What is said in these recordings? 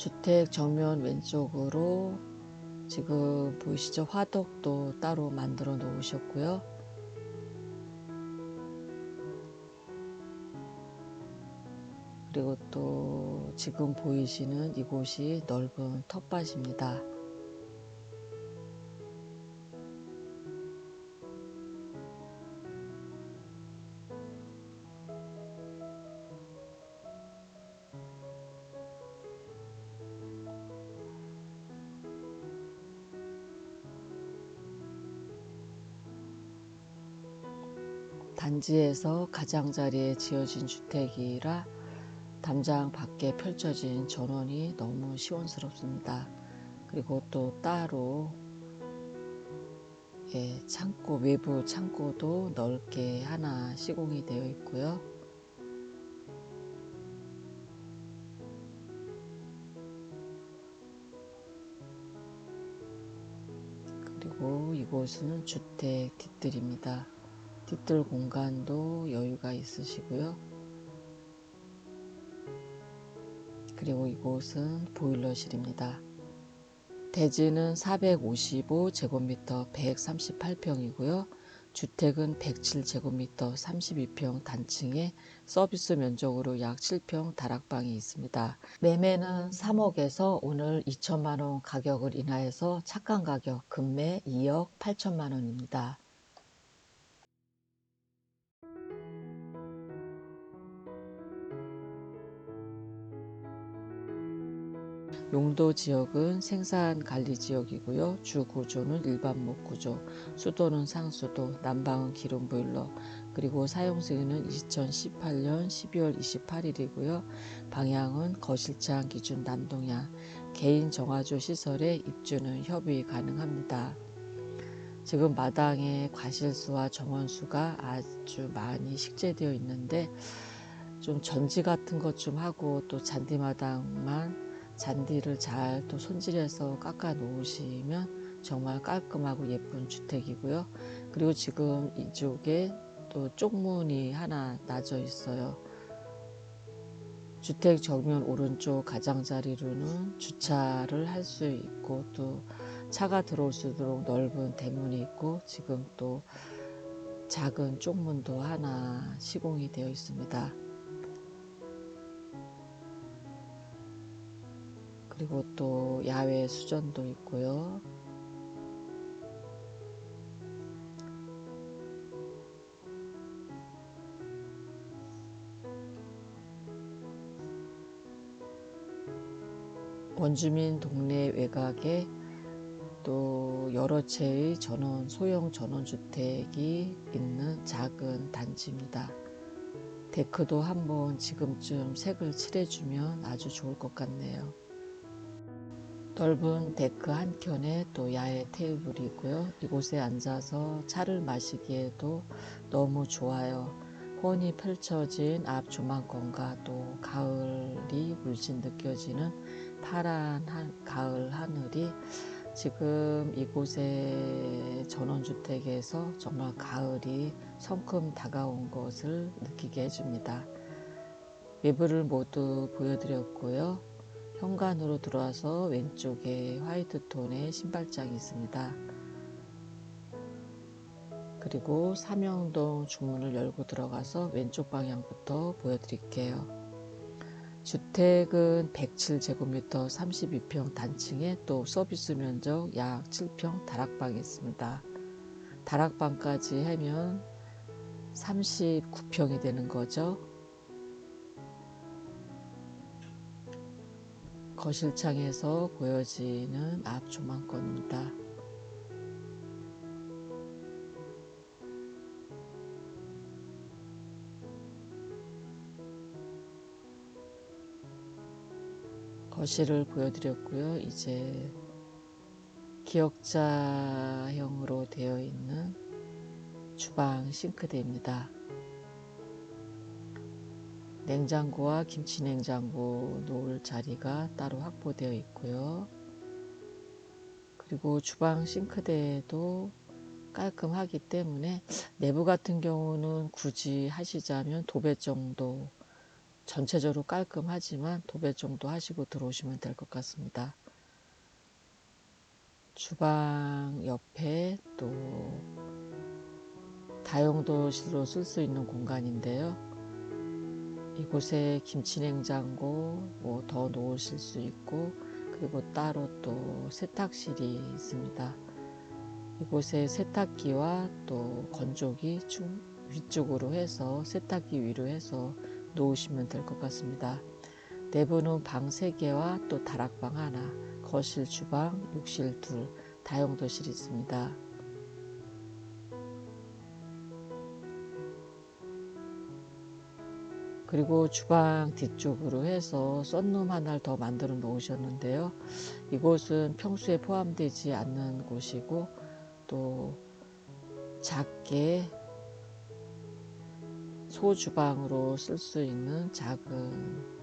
주택 정면 왼쪽으로 지금 보이시죠? 화덕도 따로 만들어 놓으셨고요. 그리고 또 지금 보이시는 이곳이 넓은 텃밭입니다. 단지에서 가장자리에 지어진 주택이라 담장 밖에 펼쳐진 전원이 너무 시원스럽습니다. 그리고 또 따로 예, 창고 외부 창고도 넓게 하나 시공이 되어 있고요. 그리고 이곳은 주택 뒷뜰입니다. 뒷뜰 공간도 여유가 있으시고요. 그리고 이곳은 보일러실입니다. 대지는 455 제곱미터 138평이고요. 주택은 107 제곱미터 32평 단층에 서비스 면적으로 약 7평 다락방이 있습니다. 매매는 3억에서 오늘 2천만원 가격을 인하여서 착한 가격 금매 2억 8천만원입니다. 용도 지역은 생산 관리 지역이고요. 주 구조는 일반 목 구조, 수도는 상수도, 난방은 기름 보일러, 그리고 사용승인은 2018년 12월 28일이고요. 방향은 거실장 기준 남동향, 개인 정화조 시설에 입주는 협의 가능합니다. 지금 마당에 과실수와 정원수가 아주 많이 식재되어 있는데 좀 전지 같은 것 좀 하고 또 잔디마당만 잔디를 잘 또 손질해서 깎아 놓으시면 정말 깔끔하고 예쁜 주택이고요. 그리고 지금 이쪽에 또 쪽문이 하나 나져 있어요. 주택 정면 오른쪽 가장자리로는 주차를 할 수 있고 또 차가 들어올 수 있도록 넓은 대문이 있고 지금 또 작은 쪽문도 하나 시공이 되어 있습니다. 그리고 또 야외 수전도 있고요. 원주민 동네 외곽에 또 여러 채의 전원 소형 전원 주택이 있는 작은 단지입니다. 데크도 한번 지금쯤 색을 칠해주면 아주 좋을 것 같네요. 넓은 데크 한켠에 또 야외 테이블이 있고요. 이곳에 앉아서 차를 마시기에도 너무 좋아요. 훤히 펼쳐진 앞 조망권과 또 가을이 물씬 느껴지는 파란 한, 가을 하늘이 지금 이곳의 전원주택에서 정말 가을이 성큼 다가온 것을 느끼게 해줍니다. 외부를 모두 보여드렸고요. 현관으로 들어와서 왼쪽에 화이트 톤의 신발장이 있습니다. 그리고 삼영동 중문을 열고 들어가서 왼쪽 방향부터 보여드릴게요. 주택은 107제곱미터 32평 단층에 또 서비스 면적 약 7평 다락방이 있습니다. 다락방까지 하면 39평이 되는 거죠. 거실창에서 보여지는 앞 조망권입니다. 거실을 보여드렸고요. 이제 기역자형으로 되어 있는 주방 싱크대입니다. 냉장고와 김치 냉장고 놓을 자리가 따로 확보되어 있고요. 그리고 주방 싱크대도 깔끔하기 때문에 내부 같은 경우는 굳이 하시자면 도배 정도 전체적으로 깔끔하지만 도배 정도 하시고 들어오시면 될 것 같습니다. 주방 옆에 또 다용도실로 쓸 수 있는 공간인데요. 이곳에 김치냉장고 뭐 더 놓으실 수 있고 그리고 따로 또 세탁실이 있습니다. 이곳에 세탁기와 또 건조기 위쪽으로 해서 세탁기 위로 해서 놓으시면 될 것 같습니다. 내부는 방 3개와 또 다락방 하나, 거실, 주방, 욕실 둘, 다용도실이 있습니다. 그리고 주방 뒤쪽으로 해서 썬룸 하나를 더 만들어 놓으셨는데요. 이곳은 평소에 포함되지 않는 곳이고 또 작게 소주방으로 쓸 수 있는 작은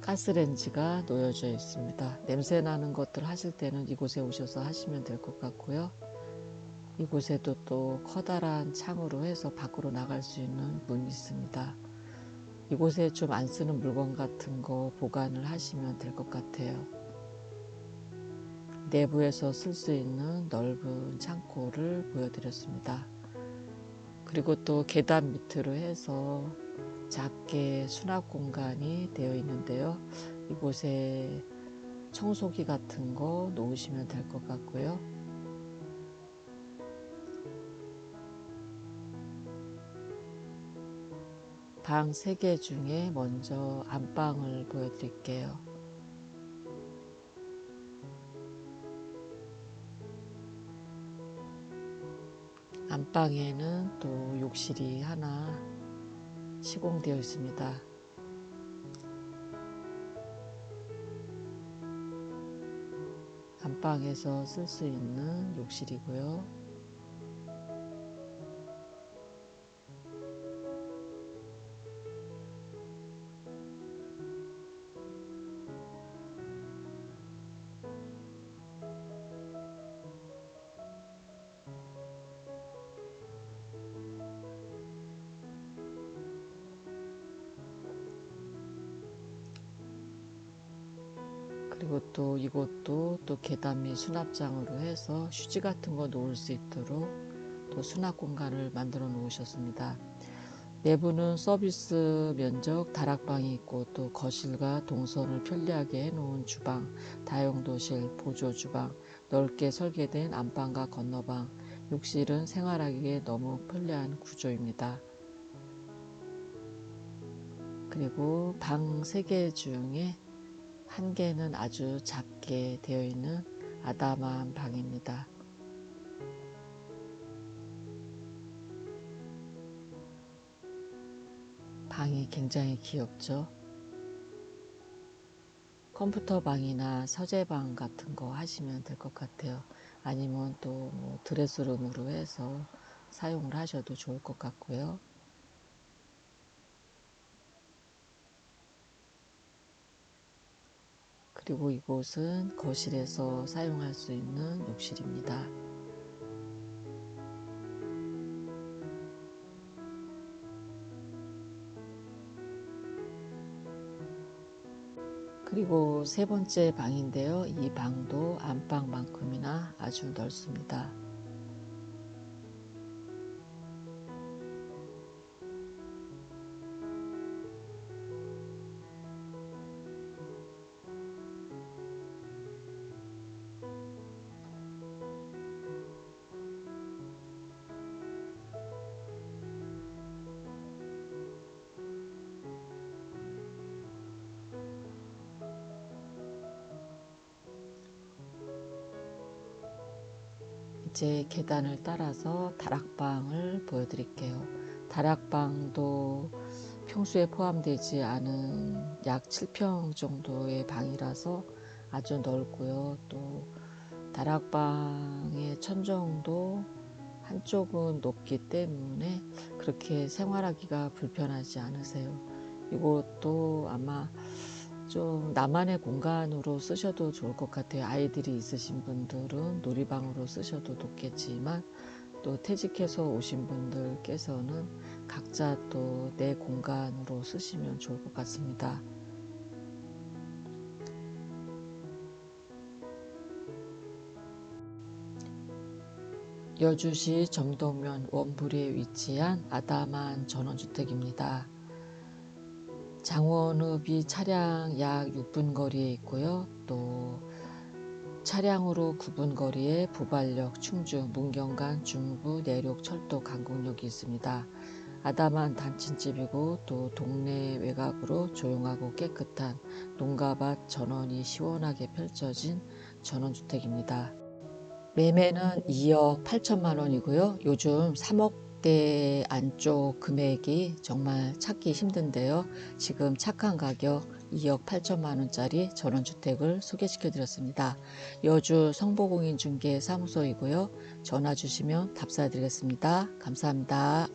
가스렌지가 놓여져 있습니다. 냄새 나는 것들 하실 때는 이곳에 오셔서 하시면 될 것 같고요. 이곳에도 또 커다란 창으로 해서 밖으로 나갈 수 있는 문이 있습니다. 이곳에 좀 안 쓰는 물건 같은 거 보관을 하시면 될 것 같아요. 내부에서 쓸 수 있는 넓은 창고를 보여드렸습니다. 그리고 또 계단 밑으로 해서 작게 수납 공간이 되어 있는데요. 이곳에 청소기 같은 거 놓으시면 될 것 같고요. 방 3개 중에 먼저 안방을 보여드릴게요. 안방에는 또 욕실이 하나 시공되어 있습니다. 안방에서 쓸 수 있는 욕실이고요. 그리고 또 이곳도 또 계단 및 수납장으로 해서 휴지 같은 거 놓을 수 있도록 또 수납 공간을 만들어 놓으셨습니다. 내부는 서비스 면적 다락방이 있고 또 거실과 동선을 편리하게 해놓은 주방, 다용도실, 보조 주방, 넓게 설계된 안방과 건너방, 욕실은 생활하기에 너무 편리한 구조입니다. 그리고 방 3개 중에 한 개는 아주 작게 되어 있는 아담한 방입니다. 방이 굉장히 귀엽죠. 컴퓨터 방이나 서재방 같은 거 하시면 될 것 같아요. 아니면 또 뭐 드레스룸으로 해서 사용을 하셔도 좋을 것 같고요. 그리고 이곳은 거실에서 사용할 수 있는 욕실입니다. 그리고 세 번째 방인데요. 이 방도 안방만큼이나 아주 넓습니다. 이제 계단을 따라서 다락방을 보여드릴게요. 다락방도 평소에 포함되지 않은 약 7평 정도의 방이라서 아주 넓고요. 또 다락방의 천정도 한쪽은 높기 때문에 그렇게 생활하기가 불편하지 않으세요. 이것도 아마 좀 나만의 공간으로 쓰셔도 좋을 것 같아요. 아이들이 있으신 분들은 놀이방으로 쓰셔도 좋겠지만 또 퇴직해서 오신 분들께서는 각자 또 내 공간으로 쓰시면 좋을 것 같습니다. 여주시 점동면 원부리에 위치한 아담한 전원주택입니다. 장원읍이 차량 약 6분 거리에 있고요. 또 차량으로 9분 거리에 부발역, 충주, 문경간, 중부, 내륙, 철도, 강국역이 있습니다. 아담한 단층집이고 또 동네 외곽으로 조용하고 깨끗한 농가밭 전원이 시원하게 펼쳐진 전원주택입니다. 매매는 2억 8천만 원이고요. 요즘 3억 대 안쪽 금액이 정말 찾기 힘든데요. 지금 착한 가격 2억 8천만 원짜리 전원주택을 소개시켜 드렸습니다. 여주 성보공인중개 사무소이고요. 전화 주시면 답사 드리겠습니다. 감사합니다.